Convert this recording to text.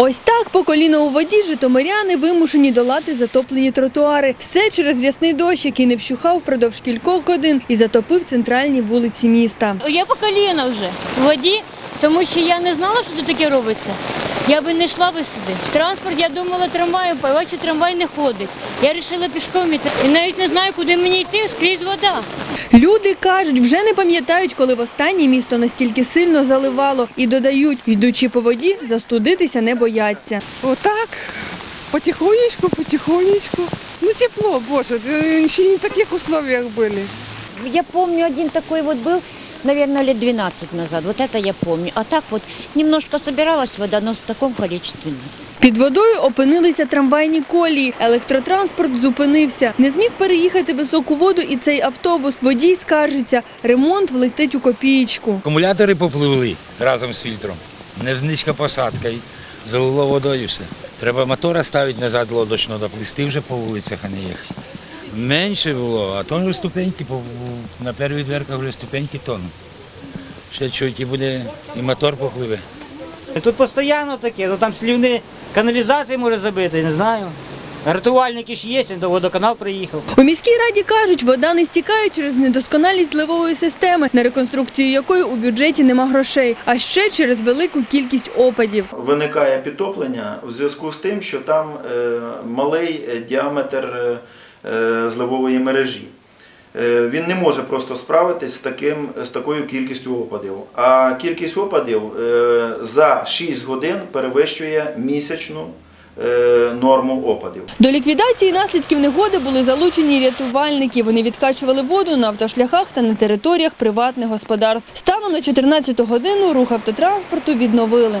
Ось так по коліно у воді житомиряни вимушені долати затоплені тротуари. Все через рясний дощ, який не вщухав впродовж кількох годин і затопив центральні вулиці міста. Я по коліна вже в воді, тому що я не знала, що тут таке робиться Я би не йшла би сюди. Транспорт, я думала, трамваєм, бачу, трамвай не ходить. Я вирішила пішком іти. І навіть не знаю, куди мені йти, скрізь вода. Люди кажуть, вже не пам'ятають, коли востаннє місто настільки сильно заливало, і додають, йдучи по воді, застудитися не бояться. Вот так, потихонечку, потихонечку. Ну тепло, боже, э, еще не в таких условиях были. Я помню, один такой вот был, наверное, лет 12 назад. Вот это я помню. А так вот немножко собиралась вода, но в таком количестве нет. Під водою опинилися трамвайні колії. Електротранспорт зупинився. Не зміг переїхати високу воду і цей автобус. Водій скаржиться, ремонт влетить у копієчку. Акумулятори попливли разом з фільтром. Невеличка посадка залило водою все. Треба мотора ставити назад лодочно, доплисти вже по вулицях, а не їхати. Менше було, а то вже ступеньки, на перших дверках вже ступеньки тонуть. Ще чуть і буде, і мотор попливе. Тут постійно таке, ну там слівни каналізації може забити, не знаю. Рятувальники ж є, до водоканал приїхав. У міській раді кажуть, вода не стікає через недосконалість зливової системи, на реконструкцію якої у бюджеті нема грошей, а ще через велику кількість опадів. Виникає підтоплення в зв'язку з тим, що там е, малий е, діаметр е, зливової мережі. Е, Він не може просто справитись з, таким, з такою кількістю опадів. А кількість опадів е, за 6 годин перевищує місячну е, норму опадів. До ліквідації наслідків негоди були залучені рятувальники. Вони відкачували воду на автошляхах та на територіях приватних господарств. Станом на 14 годину рух автотранспорту відновили.